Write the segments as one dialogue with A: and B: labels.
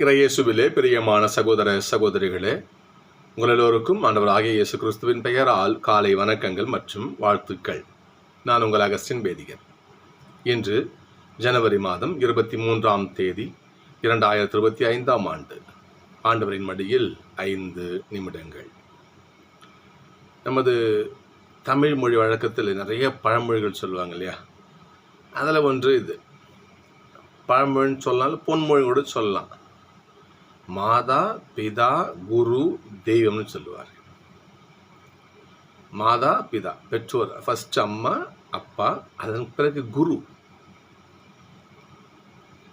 A: இறையேசுவிலே பிரியமான சகோதர சகோதரிகளே உங்கள் எல்லோருக்கும் ஆண்டவர் இயேசு கிறிஸ்துவின் பெயரால் காலை வணக்கங்கள் மற்றும் வாழ்த்துக்கள். நான் உங்கள் அகஸ்டின் பேதிகர் இன்று ஜனவரி மாதம் இருபத்தி மூன்றாம் தேதி இரண்டாயிரத்தி இருபத்தி ஐந்தாம் ஆண்டு. ஆண்டவரின் மடியில் ஐந்து நிமிடங்கள். நமது தமிழ் மொழி வழக்கத்தில் நிறைய பழமொழிகள் சொல்லுவாங்க இல்லையா? அதில் ஒன்று இது. பழமொழின்னு சொல்லலாம் பொன்மொழி கூட சொல்லலாம். மாதா பிதா குரு தெய்வம்னு சொல்லுவார் மாதா பிதா பெற்றோர் ஃபர்ஸ்ட் அம்மா அப்பா அதன் பிறகு குரு.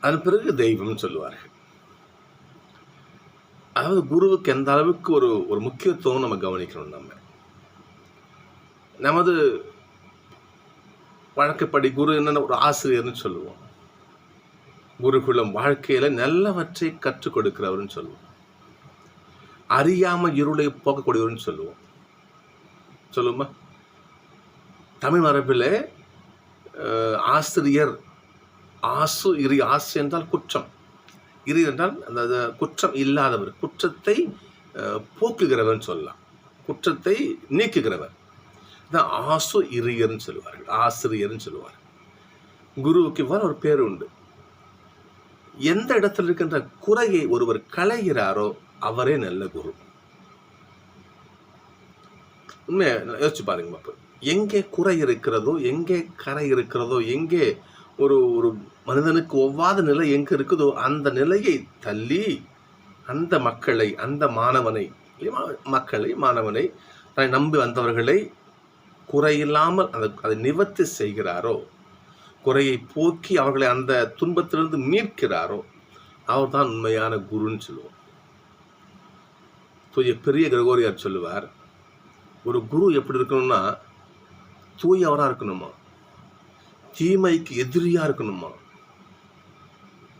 A: அதன் பிறகு தெய்வம்னு சொல்லுவார்கள். அதாவது குருவுக்கு எந்த அளவுக்கு ஒரு ஒரு முக்கியத்துவம் நம்ம கவனிக்கணும் நம்ம. நமது வழக்கப்படி குரு என்னென்ன ஒரு ஆசிரியர்னு சொல்லுவோம். குருகுலம் வாழ்க்கையில நல்லவற்றை கற்றுக் கொடுக்கிறவர்னு சொல்லுவோம். அறியாம இருளை போக்கக்கூடியவர்னு சொல்லுவோம். சொல்லுமா? தமிழ் மரபில் ஆசிரியர் ஆசு இரு ஆசு என்றால் குற்றம். இரு என்றால் அந்த குற்றம் இல்லாதவர் குற்றத்தை போக்குகிறவர்னு சொல்லலாம். குற்றத்தை நீக்குகிறவர். தான் ஆசு இரியர்னு சொல்லுவார்கள். ஆசிரியர்னு சொல்லுவார் குருவுக்கு இவ்வாறு ஒரு பேர் உண்டு. எந்த இடத்துல இருக்கின்ற குறையை ஒருவர் களைகிறாரோ அவரே நல்ல குரு. உண்மையை? யோசிச்சு பாருங்க பாப்பு. எங்கே குறை இருக்கிறதோ எங்கே கரை இருக்கிறதோ எங்கே ஒரு ஒரு மனிதனுக்கு ஒவ்வாத நிலை எங்கே இருக்குதோ அந்த நிலையை தள்ளி அந்த மக்களை அந்த மாணவனை மக்களை மாணவனை தன்னை நம்பி வந்தவர்களை குறையில்லாமல் அதை அதை நிவர்த்தி செய்கிறாரோ குறையை போக்கி அவர்களை அந்த துன்பத்திலிருந்து மீட்கிறாரோ அவர் தான் உண்மையான குருன்னு சொல்லுவோம். தூய பெரிய கிரகோரியார் சொல்லுவார் ஒரு குரு எப்படி இருக்கணும்னா தூயவராக இருக்கணுமா? தீமைக்கு எதிரியாக இருக்கணுமா?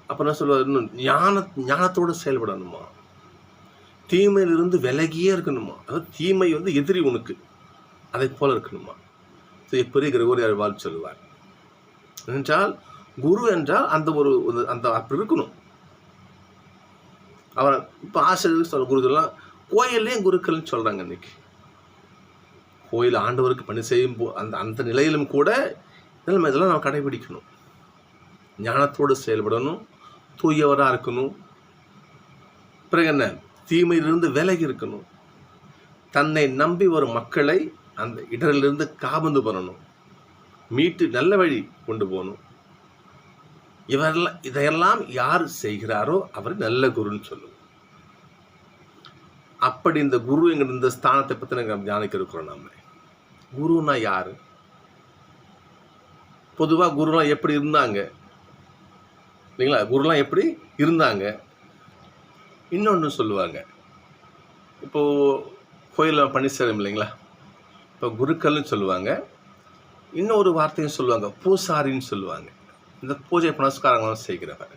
A: அப்போ என்ன சொல்லுவார்? இன்னும் ஞான ஞானத்தோடு செயல்படணுமா? தீமையிலிருந்து விலகியே இருக்கணுமா? அதாவது தீமை வந்து எதிரி உனக்கு அதை போல் இருக்கணுமா? பெரிய கிரகோரியார் வாழ் சொல்லுவார். என்றால் குரு என்றால் அந்த ஒரு அந்த அப்படி இருக்கணும். அவர் இப்போ ஆசிரியர்கள் சொல்ல குருக்கள்லாம் கோயில்லையும் குருக்கள்னு சொல்கிறாங்க இன்னைக்கு. கோயில் ஆண்டவருக்கு பணி செய்யும் போ அந்த அந்த நிலையிலும் கூட இதெல்லாம் இதெல்லாம் நம்ம கடைபிடிக்கணும். ஞானத்தோடு செயல்படணும். தூயவராக இருக்கணும். பிறகு என்ன? தீமையிலிருந்து விலகி இருக்கணும். தன்னை நம்பி வரும் மக்களை அந்த இடரிலிருந்து காபந்து பண்ணணும். மீட்டு நல்ல வழி கொண்டு போகணும். இவரெல்லாம் இதையெல்லாம் யார் செய்கிறாரோ அவர் நல்ல குருன்னு சொல்லுவோம் அப்படி இந்த குரு எங்கள் இந்த ஸ்தானத்தை பற்றி நாங்கள் தியானிக்க இருக்கிறோம் நாம. குருன்னா யார்? பொதுவாக குருலாம் எப்படி இருந்தாங்க? இல்லைங்களா? குருலாம் எப்படி இருந்தாங்க? இன்னொன்று சொல்லுவாங்க. இப்போது கோயிலில் பண்ணி சேரும் இல்லைங்களா? இப்போ குருக்கள்னு சொல்லுவாங்க. இன்னொரு வார்த்தையும் சொல்லுவாங்க பூசாரின்னு சொல்லுவாங்க. இந்த பூஜை புனஸ்காரங்களும் செய்கிறவர்.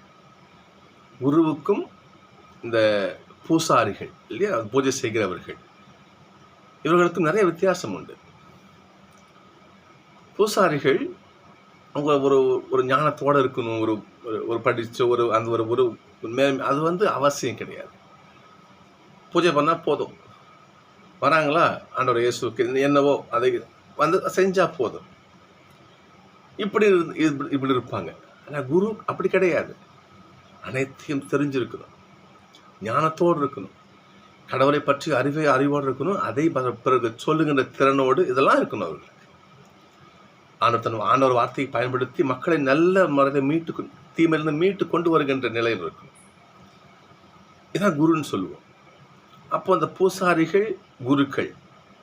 A: குருவுக்கும் இந்த பூசாரிகள் இல்லையா? பூஜை செய்கிறவர்கள். இவர்களுக்கும் நிறைய வித்தியாசம் உண்டு. பூசாரிகள் அவங்க ஒரு ஒரு ஞானத்தோடு இருக்கணும் ஒரு ஒரு- படித்த ஒரு அந்த ஒரு ஒரு மே அது வந்து அவசியம் கிடையாது. பூஜை பண்ணால் போதும். வராங்களா? ஆண்டவர் இயேசுக்கு என்னவோ அதை வந்து செஞ்சால் போதும். இப்படி இருந்து- இப்படி- இப்படி இருப்பாங்க. ஆனால் குரு அப்படி கிடையாது. அனைத்தையும் தெரிஞ்சிருக்கணும். ஞானத்தோடு இருக்கணும். கடவுளை பற்றி அறிவை அறிவோடு இருக்கணும். அதை ப- பிறகு சொல்லுகின்ற திறனோடு இதெல்லாம் இருக்கணும் அவர்களுக்கு ஆனத்தன் தன் ஆண்டவர் வார்த்தையை பயன்படுத்தி மக்களை நல்ல முறையில் மீட்டு தீமையிலிருந்து மீட்டு கொண்டு வருகின்ற நிலையில் இருக்கணும். இதான் குருன்னு சொல்லுவோம். அப்போ அந்த பூசாரிகள் குருக்கள்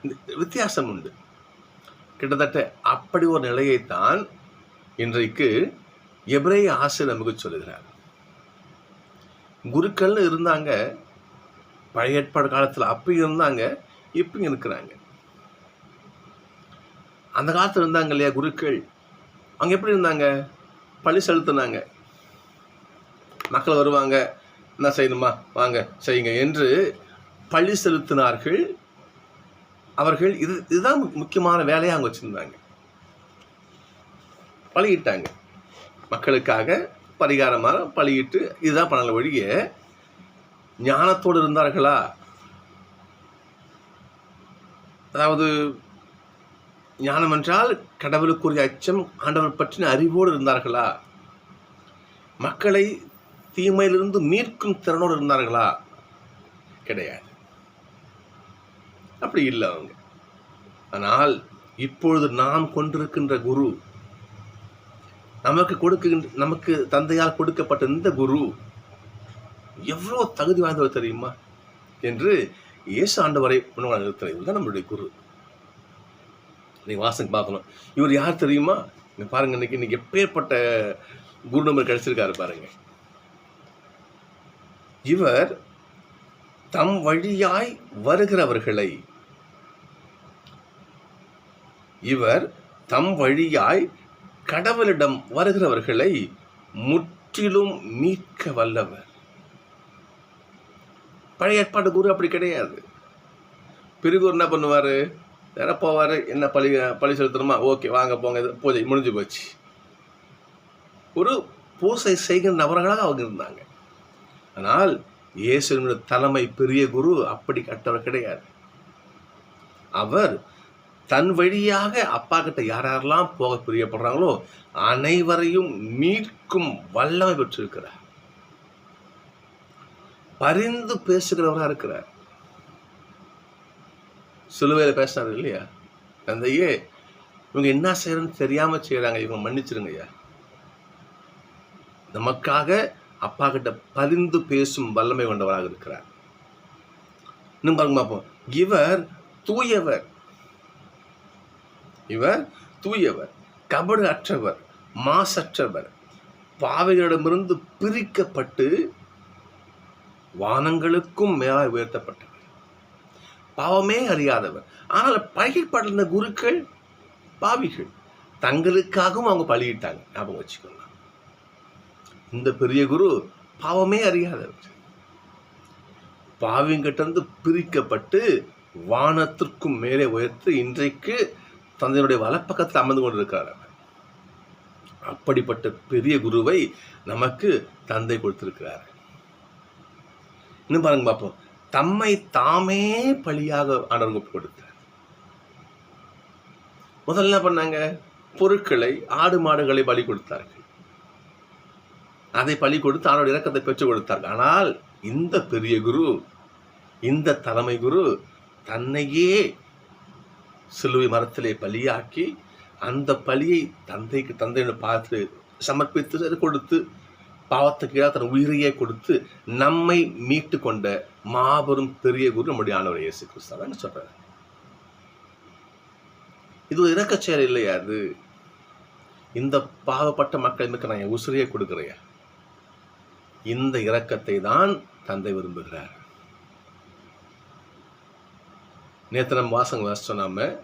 A: இந்த வித்தியாசம் உண்டு. கிட்டத்தட்ட அப்படி ஒரு நிலையைத்தான் இன்றைக்கு எபிரேய ஆசை நமக்கு சொல்லுகிறார். குருக்கள்னு இருந்தாங்க பழைய ஏற்பாடு காலத்தில் அப்பயும் இருந்தாங்க இப்பயும் இருக்கிறாங்க. அந்த காலத்தில் இருந்தாங்க இல்லையா குருக்கள்? அவங்க எப்படி இருந்தாங்க? பள்ளி செலுத்தினாங்க. மக்கள் வருவாங்க என்ன செய்யணுமா? வாங்க செய்யுங்க என்று பள்ளி செலுத்தினார்கள். அவர்கள் இது இதுதான் முக்கியமான வேலையை அவங்க வச்சுருந்தாங்க. பழகிட்டாங்க. மக்களுக்காக பரிகாரமாக பழகிட்டு இதுதான் பண்ணல ஒழிய ஞானத்தோடு இருந்தார்களா? அதாவது ஞானம் என்றால் கடவுளுக்குரிய அச்சம் ஆண்டவர் பற்றின அறிவோடு இருந்தார்களா? மக்களை தீமையிலிருந்து மீட்கும் திறனோடு இருந்தார்களா? கிடையாது. அப்படி இல்லை அவங்க. ஆனால் இப்பொழுது நாம் கொண்டிருக்கின்ற குரு நமக்கு கொடுக்கின்ற நமக்கு தந்தையால் கொடுக்கப்பட்ட இந்த குரு எவ்வளோ தகுதி வாய்ந்தவர் தெரியுமா? என்று இயேசு ஆண்டவரை உணவாக நிறுத்தின தான் நம்மளுடைய குரு. நீங்கள் வாசனுக்கு பார்க்கணும். இவர் யார் தெரியுமா? நீ பாருங்க இன்னைக்கு இன்னைக்கு எப்பேற்பட்ட குரு நம்பர் கிடைச்சிருக்காரு பாருங்க. இவர் தம் வழியாய் வருகிறவர்களை இவர் தம் வழியாய் கடவுளிடம் வருகிறவர்களை முற்றிலும் மீட்க வல்லவர். பழைய ஏற்பாடு குரு அப்படி கிடையாது. பிறகு என்ன பண்ணுவார்? நேராக போவார் என்ன பழி பழி செலுத்தணுமா? ஓகே வாங்க போங்க இது பூஜை முடிஞ்சு போச்சு. ஒரு பூசை செய்கிற நபர்களாக அவங்க இருந்தாங்க. ஆனால் இயேசுவினுடைய தலைமை பெரிய குரு அப்படி கட்டவர் கிடையாது. அவர் தன் வழியாக அப்பா கிட்ட யார் யாரெல்லாம் போக பிரியப்படுறாங்களோ அனைவரையும் மீட்கும் வல்லமை பெற்றிருக்கிறார். பரிந்து பேசுகிறவராக இருக்கிறார். சிலுவையில் பேசினார் இல்லையா? தந்தையே இவங்க என்ன செய்யறன்னு தெரியாம செய்யறாங்க. இவங்க மன்னிச்சிருங்க ஐயா நமக்காக அப்பா கிட்ட பரிந்து பேசும் வல்லமை கொண்டவராக இருக்கிறார். இன்னும் பாருங்க பார்ப்போம் இவர் தூயவர். இவர் தூயவர் கபடு அற்றவர் மாசற்றவர். பாவைகளிடமிருந்து பிரிக்கப்பட்டு வானங்களுக்கும் மேலாய் உயர்த்தப்பட்டவர். பாவமே அறியாதவர். ஆனால் பழகிப்பட்ட குருக்கள் பாவிகள் தங்களுக்காகவும் அவங்க பழகிட்டாங்க. ஞாபகம் வச்சுக்கோங்க. இந்த பெரிய குரு பாவமே அறியாதவர். பாவிங்கிட்ட இருந்து பிரிக்கப்பட்டு வானத்திற்கும் மேலே உயர்த்து இன்றைக்கு தந்தையினுடைய வலப்பக்கத்தில் அமர்ந்து கொண்டிருக்கிறார் அப்படிப்பட்ட பெரிய குருவை நமக்கு தந்தை கொடுத்திருக்கிறார். இன்னும் பாருங்க பார்ப்போம். தம்மை தாமே பழியாக ஆண்டவர் ஒப்பு கொடுத்தார். முதல்ல என்ன பண்ணாங்க? பொருட்களை ஆடு மாடுகளை பலி கொடுத்தார்கள். அதை பலி கொடுத்து அவனுடைய இறக்கத்தை பெற்றுக் கொடுத்தார்கள். ஆனால் இந்த பெரிய குரு இந்த தலைமை குரு தன்னையே சிலுவை மரத்திலே பலியாக்கி அந்த பலியை தந்தைக்கு தந்தையோட பார்த்து சமர்ப்பித்து அதை கொடுத்து பாவத்துக்கு தன் உயிரையே கொடுத்து நம்மை மீட்டு கொண்ட மாபெரும் பெரிய குரு நம்முடைய ஆண்டவர் இயேசு கிறிஸ்தாவன்னு சொல்றாரு? இது ஒரு இறக்கச் செயல் இல்லையா அது? இந்த பாவப்பட்ட மக்களுக்கு நான் என் உசிரியை கொடுக்குறையா இந்த இரக்கத்தை தான் தந்தை விரும்புகிறார். நேற்று நம்ம வாசங்க வாசிச்சோம் நாம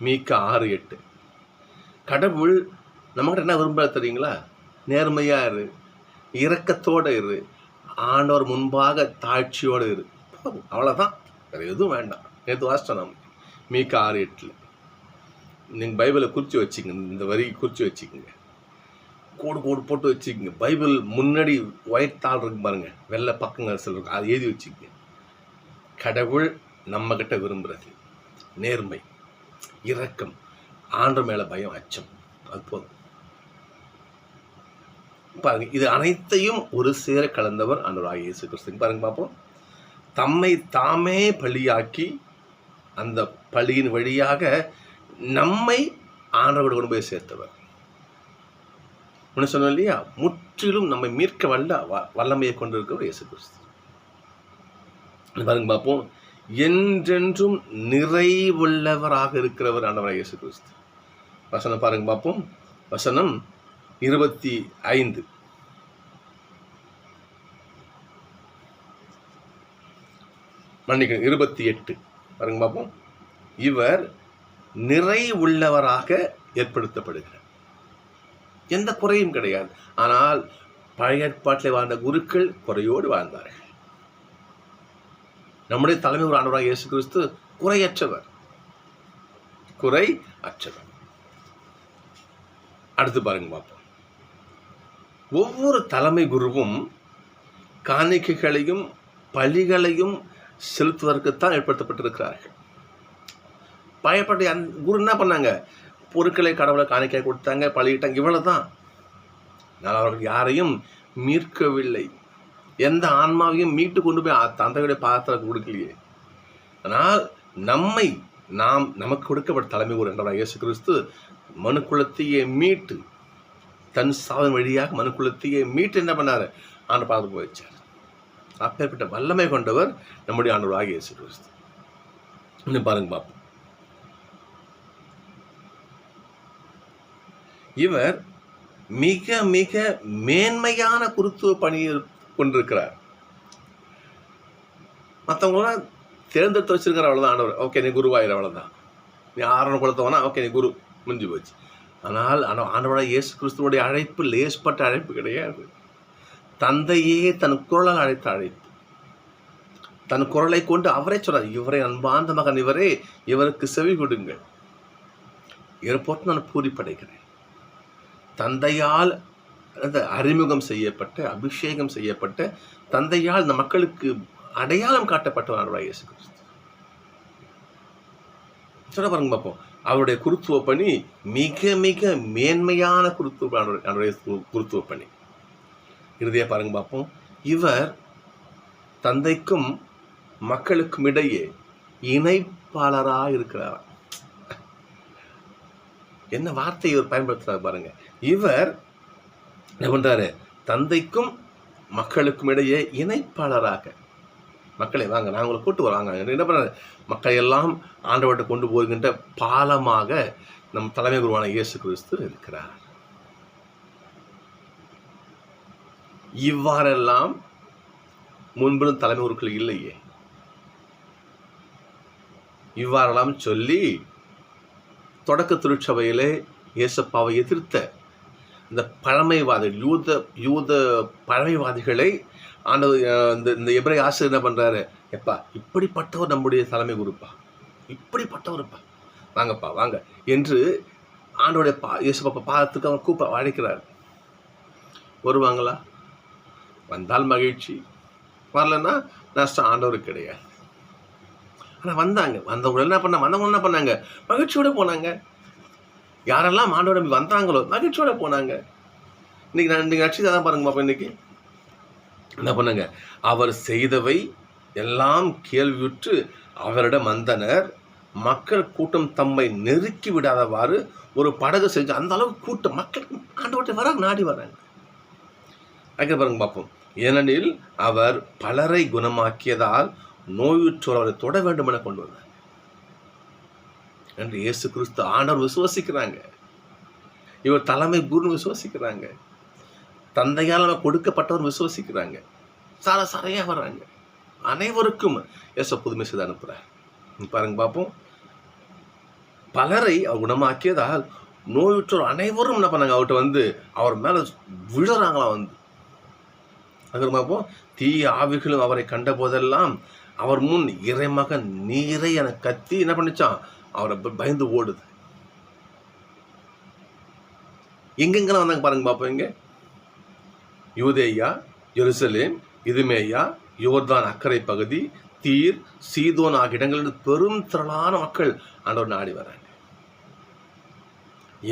A: மீக்க ஆறு எட்டு. கடவுள் நம்மகிட்ட என்ன விரும்புகிற தெரியுங்களா? நேர்மையாக இரு இரக்கத்தோட இரு ஆண்டவர் முன்பாக தாழ்ச்சியோடு இரு. போதும் அவ்வளோதான் வேற எதுவும் வேண்டாம். நேற்று வாசிச்சோம் நாம மீக்க ஆறு எட்டில். நீங்கள் பைபிளை குறித்து வச்சுக்கங்க இந்த வரி குறித்து வச்சுக்கோங்க. கோடு கோடு போட்டு வச்சுக்கோங்க. பைபிள் முன்னாடி ஒயிட் தாள் இருக்கு பாருங்கள் வெள்ளை பக்கங்கள் சில இருக்கும் அதை எழுதி வச்சுக்கோங்க. கடவுள் நம்ம கிட்ட விரும்புறது. நேர்மை இரக்கம் ஆண்டு மேல பயம் அச்சம். அது போதும். பாருங்க இது அனைத்தையும் ஒரு சேர கலந்தவர் ஆண்டவர் இயேசு கிறிஸ்து. பாருங்க பார்ப்போம். தம்மை தாமே பலியாக்கி அந்த பழியின் வழியாக நம்மை ஆண்டவரோட கொண்டு போய் சேர்த்தவர். ஒன்று சொன்னோம் இல்லையா? முற்றிலும் நம்மை மீட்க வல்ல வ- வல்லமையை கொண்டிருக்கிறவர் இயேசு கிறிஸ்து. பாருங்க பார்ப்போம். என்றென்றும் நிறைவுள்ளவராக இருக்கிறவர் ஆண்டவராக இயேசு கிறிஸ்து வசனம் பாருங்க பார்ப்போம். வசனம் இருபத்தி ஐந்து. மன்னிக்கணும் இருபத்தி எட்டு. பாருங்க பார்ப்போம். இவர் நிறைவுள்ளவராக ஏற்படுத்தப்படுகிறார். எந்த குறையும் கிடையாது. ஆனால் பழைய ஏற்பாட்டில் வாழ்ந்த குருக்கள் குறையோடு வாழ்ந்தார்கள். நம்முடைய தலைமை ஒரு ஆண்டவராக இயேசு கிறிஸ்து குறையற்றவர். குறை அற்றவர் அடுத்து பாருங்க பார்ப்போம். ஒவ்வொரு தலைமை குருவும் காணிக்கைகளையும் பலிகளையும் செலுத்துவதற்குத்தான் ஏற்படுத்தப்பட்டிருக்கிறார்கள். பயப்பட்ட அந் குரு என்ன பண்ணாங்க? பொருட்களை கடவுளை காணிக்கை கொடுத்தாங்க பழகிட்டாங்க இவ்வளவுதான். ஆனால் அவர்கள் யாரையும் மீட்கவில்லை. எந்த ஆன்மாவையும் மீட்டு கொண்டு போய் தந்தையுடைய பாத்திரம் கொடுக்கலையே. ஆனால் நம்மை நாம் நமக்கு கொடுக்கப்பட்ட தலைமை ஒரு என்றால் இயேசு கிறிஸ்து மனுக்குலத்தையே மீட்டு தன் சாதன் வழியாக மனுக்குலத்தையே மீட்டு என்ன பண்ணாரு? ஆண்டு பார்த்து போய் வச்சார் அப்பேற்பட்ட வல்லமை கொண்டவர் நம்முடைய ஆண்டவராக இயேசு கிறிஸ்து. இன்னும் பாருங்க பாப்போம் இவர் மிக மிக மேன்மையான குருத்துவ பணியில் கொண்டிருக்கிறார். மற்றவங்களாம் தேர்ந்தெடுத்து வச்சிருக்கிற அவ்வளோதான் ஆண்டவர். ஓகே நீ குருவாயிரு அவ்வளோதான் நீ ஆரணம் கொடுத்தவனா ஓகே நீ குரு. முடிஞ்சு போச்சு. ஆனால் ஆனால் ஆண்டவராக இயேசு கிறிஸ்துவோடைய அழைப்பு லேஸ்பட்ட அழைப்பு கிடையாது. தந்தையே தன் குரலால் அழைத்த அழைப்பு. தன் குரலை கொண்டு அவரே சொன்னார் இவரை அன்பாந்த மகன் இவரே இவருக்கு செவி கொடுங்கள். இவரை போட்டு நான் பூரிப்படைகிறேன். தந்தையால் அதாவது அறிமுகம் செய்யப்பட்ட அபிஷேகம் செய்யப்பட்ட தந்தையால் இந்த மக்களுக்கு அடையாளம் காட்டப்பட்டவராக இயேசு கிறிஸ்து. சொல்ல பாருங்க பார்ப்போம். அவருடைய குருத்துவ பணி மிக மிக மேன்மையான குருத்துவ அவருடைய- குருத்துவ பணி. இறுதியாக பாருங்க பார்ப்போம். இவர் தந்தைக்கும் மக்களுக்கும் இடையே இணைப்பாளராக இருக்கிறார். என்ன வார்த்தை இவர் பயன்படுத்துறாரு பாருங்க. இவர் என்ன பண்ணுறாரு தந்தைக்கும் மக்களுக்கும் இடையே இணைப்பாளராக. மக்களை வாங்க நான் உங்களை கூட்டு வராங்க என்ன பண்ணுறாரு மக்களை எல்லாம் ஆண்டவர்கிட்ட கொண்டு போகின்ற பாலமாக நம் தலைமை குருவான இயேசு கிறிஸ்து இருக்கிறார். இவ்வாறெல்லாம் முன்பிலும் தலைமை குருக்கள் இல்லையே. இவ்வாறெல்லாம் சொல்லி தொடக்க திருச்சபையிலே இயேசப்பாவை எதிர்த்த இந்த பழமைவாதிகள் யூத யூத பழமைவாதிகளை ஆண்டவர் இந்த இந்த எபிரே ஆசிரியர் என்ன பண்ணுறாரு எப்பா இப்படிப்பட்டவர் நம்முடைய தலைமை குருப்பா? இப்படிப்பட்டவருப்பா? வாங்கப்பா வாங்க. என்று ஆண்டோடைய பா இயேசுப்பா பாதத்துக்கு அவன் கூப்ப அழைக்கிறார். வருவாங்களா? வந்தால் மகிழ்ச்சி. வரலன்னா நஷ்டம் ஆண்டவர் கிடையாது. ஆனால் வந்தாங்க. வந்தவங்க என்ன பண்ணாங்க? வந்தவங்க என்ன பண்ணாங்க? மகிழ்ச்சியோட போனாங்க. யாரெல்லாம் ஆண்டோட நம்பி வந்தாங்களோ மகிழ்ச்சியோட போனாங்க. இன்னைக்கு நான் இன்னைக்கு நட்சத்திரம் தான் பாருங்க பாப்பா இன்னைக்கு. என்ன பண்ணாங்க? அவர் செய்தவை எல்லாம் கேள்வியுற்று அவரிடம் வந்தனர். மக்கள் கூட்டம் தம்மை நெருக்கி விடாதவாறு ஒரு படகு செஞ்சு அந்த அளவுக்கு கூட்டம் மக்கள் ஆண்டவர்கிட்ட வராங்க நாடி வராங்க. அங்கே பாருங்க பார்ப்போம் ஏனெனில் அவர் பலரை குணமாக்கியதால் நோயுற்றோர் அவரை தொட வேண்டும் என கொண்டு வந்தார். என்று இயேசு கிறிஸ்து ஆண்டவர் விசுவசிக்கிறாங்க. இவர் தலைமை குருன்னு விசுவசிக்கிறாங்க. தந்தையால் நம்ம கொடுக்கப்பட்டவர் விசுவசிக்கிறாங்க. சார சாரையாக வர்றாங்க. அனைவருக்கும் இயேசு புதுமை செய்து அனுப்புகிறார் பாருங்க பார்ப்போம் பலரை அவர் குணமாக்கியதால் நோயுற்றோர் அனைவரும் என்ன பண்ணாங்க? அவர்கிட்ட வந்து அவர் மேலே விழுறாங்களாம் வந்து. அது பார்ப்போம் தீய ஆவிகளும் அவரை கண்ட போதெல்லாம் அவர் முன் இறைமகன் நீரை என கத்தி என்ன பண்ணிச்சான்? அவரை பயந்து ஓடுது. எங்கெங்கெல்லாம் வந்தாங்க பாருங்க பார்ப்போம் இங்கே. யூதேயா எருசலேம் இதுமேயா யோர்தான் அக்கறை பகுதி தீர் சீதோன் ஆகிய இடங்களில் பெரும் திரளான மக்கள் ஆண்டவர் நாடி வராங்க.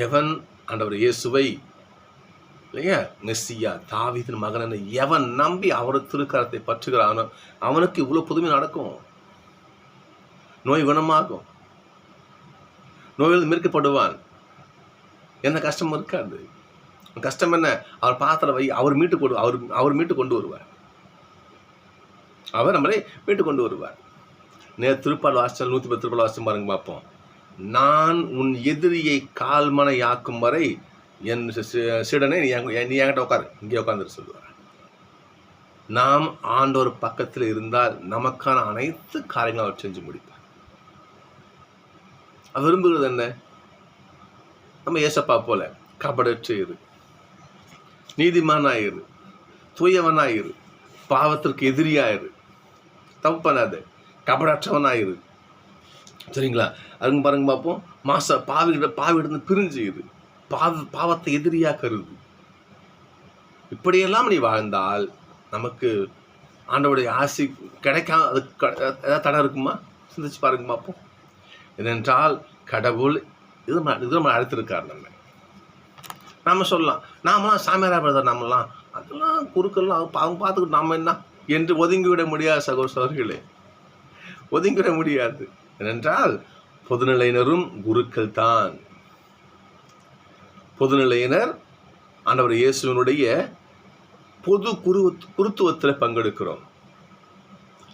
A: எவன் ஆண்டவர் இயேசுவை இல்லையா? மெஸ்ஸியா தாவிதின் மகன் எவன் நம்பி அவர் திருக்கரத்தை பற்றுகிறானோ அவனுக்கு இவ்வளோ புதுமை நடக்கும். நோய் குணமாகும். நோயில் மீட்கப்படுவான் என்ன கஷ்டம் இருக்காது. கஷ்டம் என்ன? அவர் பாத்திரம் வை அவர் மீட்டு கொடு அவர் அவர் மீட்டு கொண்டு வருவார். அவர் நம்மளை மீட்டு கொண்டு வருவார். நேர் திருப்பால் வாசல் நூற்றி பத்து திருப்பால் வாசல் பாருங்க பார்ப்போம். நான் உன் எதிரியை கால்மனை ஆக்கும் வரை என் சீடனை நீ நீ என்கிட்ட உட்காரு. இங்கே உட்காந்துரு சொல்லுவார். நாம் ஆண்டோர் பக்கத்தில் இருந்தால் நமக்கான அனைத்து காரியங்களும் அவர் செஞ்சு முடிப்பார். விரும்புகிறது என்ன? நம்ம ஏசப்பா போல கபடற்று இரு நீதிமானாயிரு. தூயவனாயிரு. பாவத்திற்கு எதிரியாயிரு. தப்பு பண்ணாத கபடற்றவனாயிரு. சரிங்களா? அதுங்க பாருங்க பார்ப்போம். மாச பாவிட பாவிடந்து பிரிஞ்சு இரு பாவ பாவத்தை எதிரியாக கருது இப்படியெல்லாம் நீ வாழ்ந்தால் நமக்கு ஆண்டவுடைய ஆசி கிடைக்காம அது க- ஏதாவது தடை இருக்குமா? சிந்திச்சு பாருங்க பார்ப்போம். ஏனென்றால் கடவுள் இது இது நம்ம அழைத்திருக்கார் நம்ம. நாம சொல்லலாம். நாமெல்லாம் சாமியாரா பிரதர் நாமெல்லாம் அதெல்லாம் குறுக்கெல்லாம் அவங்க அவங்க பார்த்துக்கிட்டு நாம் என்ன? என்று ஒதுங்கிவிட முடியாது சகோதர சகோதரிகளே ஒதுங்கிவிட முடியாது. ஏனென்றால் பொதுநிலையினரும் குருக்கள் தான். பொதுநிலையினர் ஆண்டவர் இயேசுவினுடைய பொது குரு குருத்துவத்தில் பங்கெடுக்கிறோம்.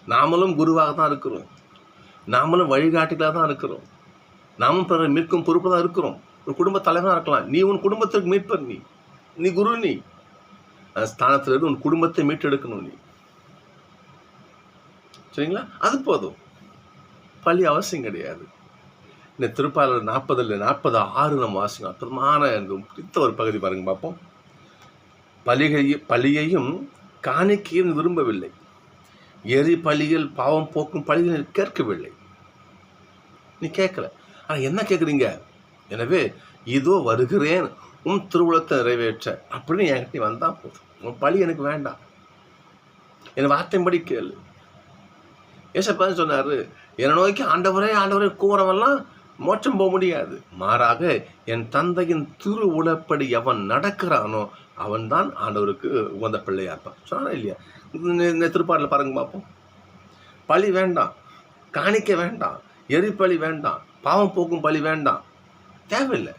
A: நாமளும் குருவாக தான் இருக்கிறோம். நாமளும் வழிகாட்டிகளாக தான் இருக்கிறோம். நாமும் பிற மீட்கும் பொறுப்பு தான் இருக்கிறோம். ஒரு குடும்ப தலைவனாக இருக்கலாம். நீ உன் குடும்பத்திற்கு மீட்பர் நீ. நீ குரு நீ. அந்த இருந்து உன் குடும்பத்தை மீட்டெடுக்கணும் நீ. சரிங்களா? அது போதும். பள்ளி அவசியம் கிடையாது. இந்த திருப்பாளர் நாற்பதில் நாற்பது ஆறு நம்ம வாசிக்கும் அற்புதமான எனக்கு பிடித்த ஒரு பகுதி பாருங்க பார்ப்போம். பலிகை பலியையும் காணிக்கையும் விரும்பவில்லை. எரி பழியில் பாவம் போக்கும் பலிகள் கேட்கவில்லை. நீ கேட்கல. ஆனால் என்ன கேட்குறீங்க? எனவே இதோ வருகிறேன். உன் திருவுளத்தை நிறைவேற்ற. அப்படின்னு என்கிட்ட நீ போதும். உன் பழி எனக்கு வேண்டாம். என் வார்த்தைப்படி கேளு. ஏசப்பான்னு சொன்னார்? என்னை நோக்கி ஆண்டவரே ஆண்டவரே கூறவெல்லாம் மோட்சம் போக முடியாது. மாறாக என் தந்தையின் திரு உளப்படி எவன் நடக்கிறானோ அவன்தான் ஆண்டவருக்கு உகந்த பிள்ளையா இருப்பான். சொன்னாரா இல்லையா? இந்த- இந்த திருப்பாட்டில் பாருங்க பார்ப்போம். பழி வேண்டாம். காணிக்க வேண்டாம். எரிப்பழி வேண்டாம் பாவம் போக்கும் பழி வேண்டாம். தேவையில்லை.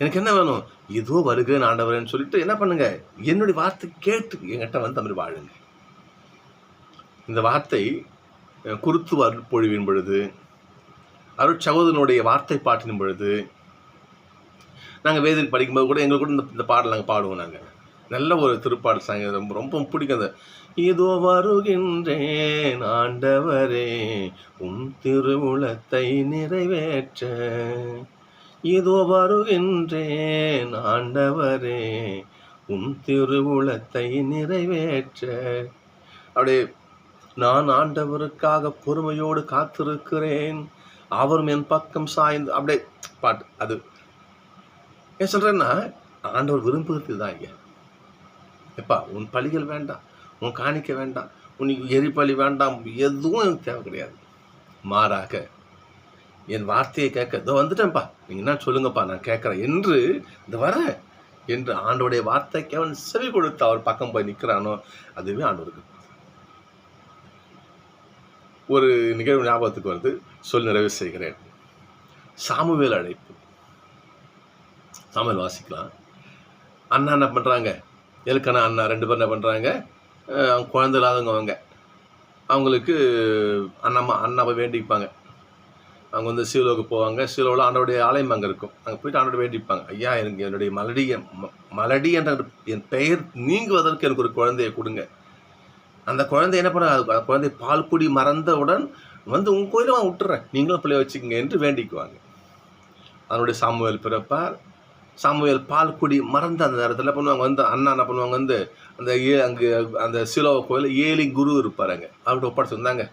A: எனக்கு என்ன வேணும்? இதோ வருகிறேன் ஆண்டவரேன்னு சொல்லிட்டு என்ன பண்ணுங்க? என்னுடைய வார்த்தை கேட்டு என்கிட்ட வந்து தமிழ் வாழுங்க. இந்த வார்த்தை குருத்து பொழிவின் பொழுது அருட்சகோதரனுடைய வார்த்தை பாட்டின் பொழுது நாங்கள் வேதில் படிக்கும்போது கூட எங்களுக்கு கூட இந்த இந்த பாடல் நாங்கள் பாடுவோம் நாங்கள் நல்ல ஒரு திருப்பாடு சாங்க ரொம்ப ரொம்ப பிடிக்கும். அந்த இதோ வருகின்றேன் ஆண்டவரே உன் திருவுளத்தை நிறைவேற்ற. இதோ வருகின்றேன் ஆண்டவரே உன் திருவுளத்தை நிறைவேற்ற. அப்படியே நான் ஆண்டவருக்காக பொறுமையோடு காத்திருக்கிறேன். அவரும் என் பக்கம் சாய்ந்து அப்படியே பாட்டு. அது ஏன் சொல்கிறேன்னா ஆண்டவர் விரும்புகிறது தான் ஐயா எப்பா உன் பழிகள் வேண்டாம் உன் காணிக்க வேண்டாம் உனக்கு எரிபலி வேண்டாம் எதுவும் எனக்கு தேவை கிடையாது. மாறாக என் வார்த்தையை கேட்க இதோ வந்துட்டேன்ப்பா நீங்கள் என்ன சொல்லுங்கப்பா நான் கேட்குறேன். என்று இந்த வரேன் என்று ஆண்டோடைய வார்த்தைக்கு அவன் செவி கொடுத்து அவர் பக்கம் போய் நிற்கிறானோ அதுவே ஆண்டோருக்கு ஒரு நிகழ்வு ஞாபகத்துக்கு வருது சொல் நிறைவு செய்கிறேன். சாமுவேல் அழைப்பு. சாமுவேல் வாசிக்கலாம். அண்ணா என்ன பண்ணுறாங்க எலுக்கண்ணா அண்ணா ரெண்டு பேரும் என்ன பண்ணுறாங்க அவங்க குழந்தை இல்லாதவங்க அவங்க. அவங்களுக்கு அண்ணம்மா அண்ணாவை வேண்டிப்பாங்க. அவங்க வந்து சீலோவுக்கு போவாங்க. சீலோவில் ஆண்டோடைய ஆலயம் அங்கே இருக்கும். அங்கே போயிட்டு ஆண்டோட வேண்டிப்பாங்க. ஐயா எனக்கு என்னுடைய மலடி ம- மலடி என்ற என் பெயர் நீங்குவதற்கு எனக்கு ஒரு குழந்தையை கொடுங்க. அந்த குழந்தை என்ன பண்ண அது அந்த குழந்தை பால் குடி மறந்தவுடன் வந்து உங்கள் கோயிலை விட்டுறேன். நீங்களும் பிள்ளைய வச்சுக்கோங்க என்று வேண்டிக்குவாங்க. அதனுடைய சாமுவேல் பிறப்பார். சாமுவேல் பால் குடி மறந்து அந்த நேரத்தில் பண்ணுவாங்க? வந்து அண்ணா என்ன பண்ணுவாங்க? வந்து அந்த ஏ அங்கே அந்த சிலோவை கோயிலில் ஏலி குரு இருப்பார் அங்கே. அவர்கிட்ட ஒப்படைச்சு வந்தாங்க.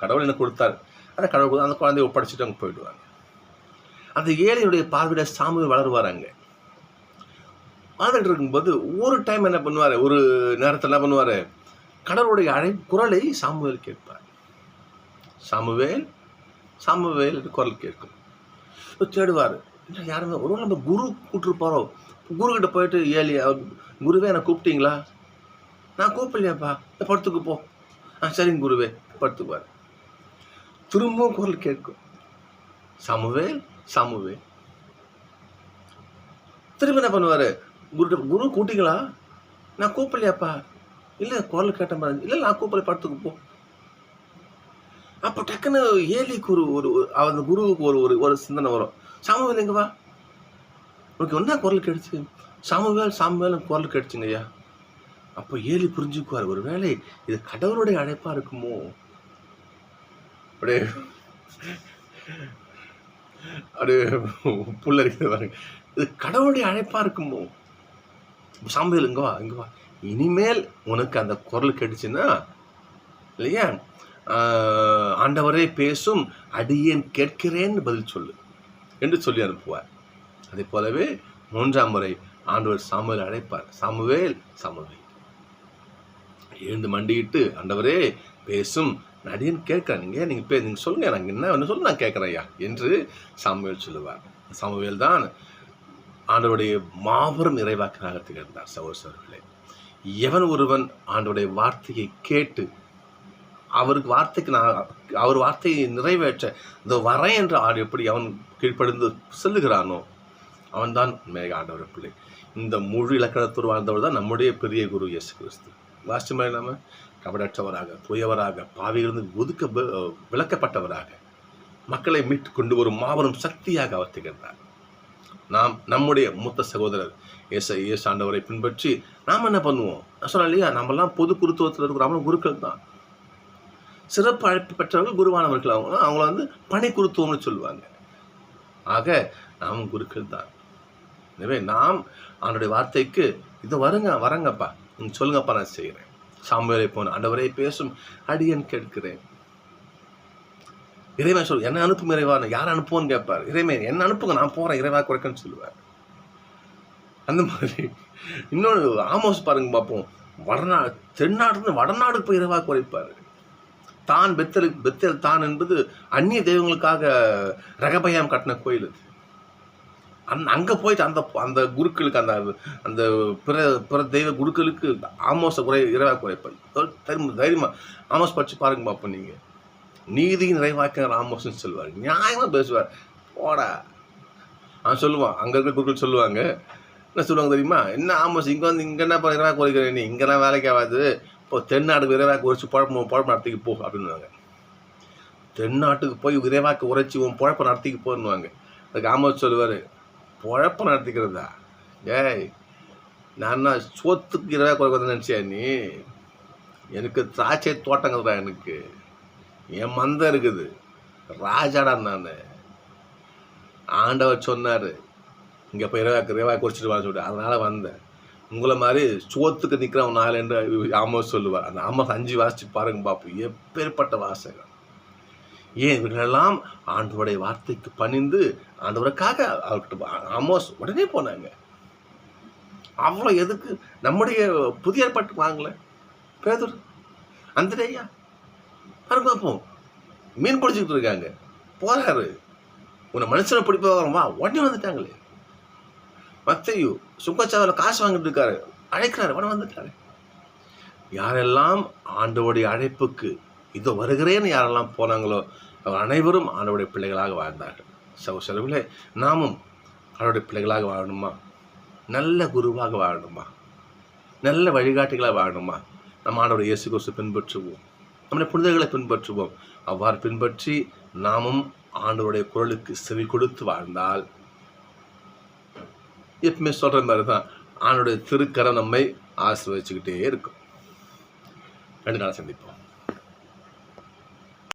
A: கடவுள் எனக்கு கொடுத்தாரு. அந்த கடவுள் கொடுத்து அந்த குழந்தைய ஒப்படைச்சிட்டு அங்கே போயிடுவாங்க. அந்த ஏழையுடைய பார்வையில சாமுவேல் வளருவார் அங்கே. வாழ்ந்துட்டு இருக்கும்போது ஒரு டைம் என்ன பண்ணுவார்? ஒரு நேரத்தில் என்ன பண்ணுவார்? கடவுளுடைய அழை குரலை சாமுவேல் கேட்பார். சாமுவேல் சாமுவேல் குரல் கேட்கும். தேடுவார். இல்லை யாருமே ஒரு நம்ம குரு கூப்பிட்டுருப்பாரோ குருக்கிட்ட போயிட்டு ஏழி குருவே என்னை கூப்பிட்டீங்களா? நான் கூப்பிடலையாப்பா. படுத்துக்கு படத்துக்கு போ. ஆ சரிங்க குருவே. படுத்துக்குவார் திரும்பவும் குரல் கேட்கும். சாமுவேல் சாமுவேல் திரும்ப என்ன பண்ணுவார்? குரு குரு கூட்டிங்களா நான் கூப்பிடலையாப்பா. இல்லை குரல் கேட்ட மாதிரி இல்லை நான் கூப்பிடல படத்துக்கு போ. அப்போ டக்குன்னு ஏலிக்கு குரு ஒரு ஒரு- அந்த குருவுக்கு ஒரு ஒரு ஒரு சிந்தனை வரும். சாமுவேல் எங்க வா? உனக்கு என்ன குரல் கிடைச்சு சாமுவேல் சாமுவேல் குரல் கிடைச்சுங்க ஐயா அப்போ ஏலி புரிஞ்சுக்குவார். ஒரு வேலை இது கடவுளுடைய அழைப்பாக இருக்குமோ? அப்படியே அப்படியே புல்லரிக்கிறது பாருங்க. இது கடவுளுடைய அழைப்பாக இருக்குமோ? சாமுவேல் இங்கே வா? இங்க வா? இனிமேல் உனக்கு அந்த குரல் கெடுச்சுன்னா இல்லையா? ஆண்டவரே பேசும் அடியேன் கேட்கிறேன்னு பதில் சொல்லு. என்று சொல்லி அனுப்புவார். அதே போலவே மூன்றாம் முறை ஆண்டவர் சாமுவேல் அழைப்பார். Samuel Samuel. எழுந்து மண்டியிட்டு ஆண்டவரே பேசும். நடிகன் கேட்குறேன் நீங்கள் நீங்கள் பே நீங்கள் சொல்லுங்கள் எனக்கு என்ன ஒன்று சொல்லு நான் கேட்குறேன் ஐயா என்று சாமுவேல் சொல்லுவார். சாமுவேல் தான் ஆண்டவருடைய மாபெரும் இறைவாக்கனாக திகழ்ந்தார் சகோதரர்களே. எவன் ஒருவன் ஆண்டவருடைய வார்த்தையை கேட்டு அவருக்கு வார்த்தைக்கு நான் அவர் வார்த்தையை நிறைவேற்ற இந்த வரேன் என்ற ஆடு எப்படி அவன் கீழ்ப்படிந்து செல்லுகிறானோ அவன்தான் மேக ஆண்டவர் பிள்ளை. இந்த முழு இலக்கணத்தோடு வாழ்ந்தவர் தான் நம்முடைய பெரிய குரு இயேசு கிறிஸ்து. வாசிச்சமா நம்ம கபடற்றவராக தூயவராக பாவியிலிருந்து ஒதுக்க விளக்கப்பட்டவராக மக்களை மீட்டு கொண்டு வரும் மாபெரும் சக்தியாக அவர் திகழ்ந்தார். நாம் நம்முடைய மூத்த சகோதரர் இயேசு இயேசு ஆண்டவரை பின்பற்றி நாம் என்ன பண்ணுவோம்? நான் சொன்னேன் இல்லையா? நம்மலாம் பொது குருத்துவத்தில் இருக்கிற அவங்களும் குருக்கள் தான் சிறப்பு அழைப்பு பெற்றவர்கள் குருவானவர்கள் அவங்க அவங்கள வந்து பணி குருத்துவம்னு சொல்லுவாங்க. ஆக நாம் குருக்கள் தான். எனவே நாம் அவனுடைய வார்த்தைக்கு இது வருங்க வரங்கப்பா. நீங்கள் சொல்லுங்கப்பா நான் செய்கிறேன் சாமுவேலை போன ஆண்டவரை பேசும் அடியன் கேட்கிறேன். இறைவன் சொல் என்ன அனுப்பும் இறைவா? யார் அனுப்புவோன்னு கேட்பார். இறைவன் என்ன அனுப்புங்க? நான் போகிறேன் இறைவா குறைக்கன்னு சொல்லுவார். அந்த மாதிரி. இன்னொன்று ஆமோஸ் பாருங்க பார்ப்போம். வடநாடு தென்னாடு வடநாடு போய் இறைவா குறைப்பார். தான் பெத்தல் பெத்தல் தான் என்பது அந்நிய தெய்வங்களுக்காக ரகபயம் கட்டின கோயில் அது. அந் அங்கே போயிட்டு அந்த அந்த குருக்களுக்கு அந்த அந்த பிற பிற தெய்வ குருக்களுக்கு ஆமோச குறை இறைவா குறைப்பார் தைரியம் தைரியமாக ஆமோஸ் படிச்சு பாருங்க பார்ப்போம் நீங்கள் நீதியின் நிறைவாக்க ஆமோஸ்னு சொல்லுவார். நியாயமாக பேசுவார். போடா. அவன் சொல்லுவான் அங்கே இருக்கிற குருக்கள் சொல்லுவாங்க. என்ன சொல்லுவாங்க தெரியுமா? என்ன ஆமோஸ் இங்கே வந்து இங்கே என்ன இறைவா குறைக்கிறேன் நீ? இங்கெல்லாம் வேலைக்கு ஆகாது. இப்போ தென்னாட்டுக்கு இறைவாக்கு உரைச்சி குழப்பம் குழப்பம் நடத்திக்கு போ அப்படின்னுவாங்க. தென்னாட்டுக்கு போய் இறைவாக்கு உரைச்சி உன் குழப்பம் நடத்திக்கு போன்னுவாங்க. அதுக்கு ஆமோஸ் சொல்லுவார் குழப்பம் நடத்திக்கிறதா? ஏய் நான் சோத்துக்கு இரவா குறைக்கிறத நினச்சியா நீ? எனக்கு திராட்சை தோட்டங்கள்டா எனக்கு. என் மந்தம் இருக்குது. ராஜாடா நான். ஆண்டவர் சொன்னார் இங்கே போய் இரவாக்கு இறைவாக்கு குறைச்சிட்டு வான்னு சொல்லிட்டு அதனால் வந்தேன். உங்களை மாதிரி சோத்துக்கு நிற்கிறவன் நாள் என்று ஆமோஸ் சொல்லுவார். அந்த ஆமோஸ் அஞ்சு வாசிச்சு பாருங்க பார்ப்போம் எப்பேற்பட்ட வாசகம். ஏன் இவர்களெல்லாம் ஆண்டவருடைய வார்த்தைக்கு பணிந்து ஆண்டவருக்காக அவர்கிட்ட ஆமோஸ் உடனே போனாங்க. அவ்வளோ எதுக்கு? நம்முடைய புதிய ஏற்பாட்டு வாங்கல. பேதூர் அந்த ஐயா பாருங்க பார்ப்போம் மீன் பிடிச்சிக்கிட்டு இருக்காங்க. போகிறாரு உன்னை மனுஷனை பிடிப்ப உடனே வந்துட்டாங்களே. மத்தையு சுங்கச்சாவில் காசு வாங்கிட்டு இருக்காரு அழைக்கிறாரு. உடனே வந்துட்டாரு. யாரெல்லாம் ஆண்டவருடைய அழைப்புக்கு இதோ வருகிறேன்னு யாரெல்லாம் போனாங்களோ அவர் அனைவரும் ஆண்டவருடைய பிள்ளைகளாக வாழ்ந்தார்கள். சவு செலவில் நாமும் ஆண்டவருடைய பிள்ளைகளாக வாழணுமா? நல்ல குருவாக வாழணுமா? நல்ல வழிகாட்டிகளாக வாழணுமா? நம்ம ஆண்டோட இயேசு கோசு பின்பற்றுவோம். நம்முடைய புனிதர்களை பின்பற்றுவோம். அவ்வாறு பின்பற்றி நாமும் ஆண்டவருடைய குரலுக்கு செவி கொடுத்து வாழ்ந்தால் எப்பவுமே சொல்கிற மாதிரி தான் ஆணுடைய திருக்கரம் நம்மை ஆசிர்வதிச்சுக்கிட்டே இருக்கும். ரெண்டு நாள் சந்திப்போம்.